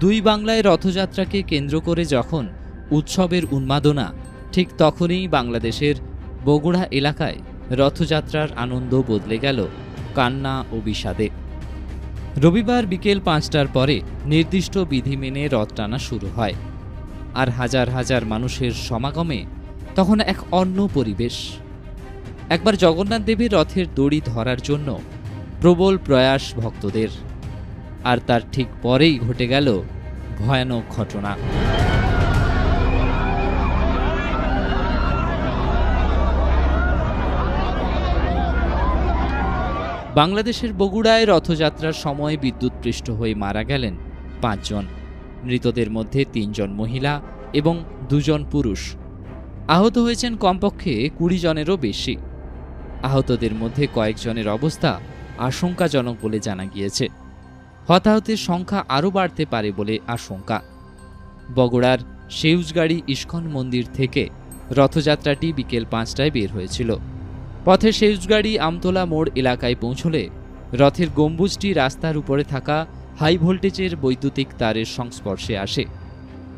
দুই বাংলায় রথযাত্রাকে কেন্দ্র করে যখন উৎসবের উন্মাদনা, ঠিক তখনই বাংলাদেশের বগুড়া এলাকায় রথযাত্রার আনন্দ বদলে গেল কান্না ও বিষাদে। রবিবার বিকেল পাঁচটার পরে নির্দিষ্ট বিধি মেনে রথ টানা শুরু হয়। আর হাজার হাজার মানুষের সমাগমে তখন এক অন্য পরিবেশ। একবার জগন্নাথ দেবের রথের দড়ি ধরার জন্য প্রবল প্রয়াস ভক্তদের। আর তার ঠিক পরেই ঘটে গেল ভয়ানক ঘটনা। বাংলাদেশের বগুড়ায় রথযাত্রার সময় বিদ্যুৎপৃষ্ট হয়ে মারা গেলেন পাঁচজন। মৃতদের মধ্যে তিনজন মহিলা এবং দুজন পুরুষ। আহত হয়েছেন কমপক্ষে কুড়ি জনেরও বেশি। আহতদের মধ্যে কয়েকজনের অবস্থা আশঙ্কাজনক বলে জানা গিয়েছে। হতাহতের সংখ্যা আরও বাড়তে পারে বলে আশঙ্কা। বগুড়ার সেউজগাড়ি ইস্কন মন্দির থেকে রথযাত্রাটি বিকেল পাঁচটায় বের হয়েছিল। পথে সেউজগাড়ি আমতলা মোড় এলাকায় পৌঁছলে রথের গম্বুজটি রাস্তার উপরে থাকা হাই ভোল্টেজের বৈদ্যুতিক তারের সংস্পর্শে আসে।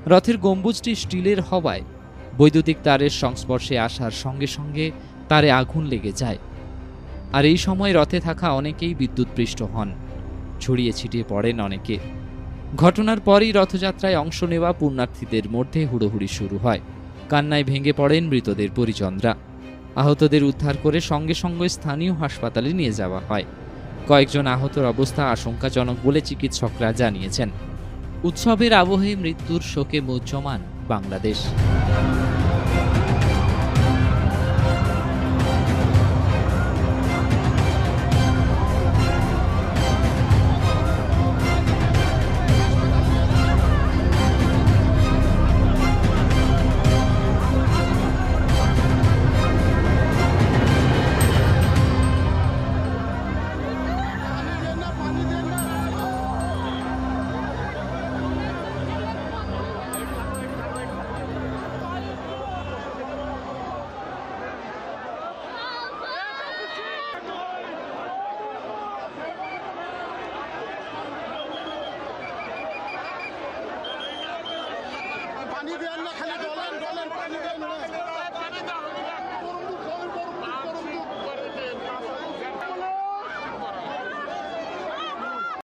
রথের গম্বুজটি স্টিলের হওয়ায় বৈদ্যুতিক তারের সংস্পর্শে আসার সঙ্গে সঙ্গে তারে আগুন লেগে যায়। আর এই সময় রথে থাকা অনেকেই বিদ্যুৎপৃষ্ট হন। ছড়িয়ে ছিটিয়ে পড়েন অনেকে। ঘটনার পরই রথযাত্রায় অংশ নেওয়া পুণ্যার্থীদের মধ্যে হুড়োহুড়ি শুরু হয়। কান্নায় ভেঙে পড়েন মৃতদের পরিজনরা। আহতদের উদ্ধার করে সঙ্গে সঙ্গে স্থানীয় হাসপাতালে নিয়ে যাওয়া হয়। কয়েকজন আহতর অবস্থা আশঙ্কাজনক বলে চিকিৎসকরা জানিয়েছেন। উৎসবের আবহে মৃত্যুর শোকে মুহ্যমান বাংলাদেশ। هنيجي قال لك هنيجي والله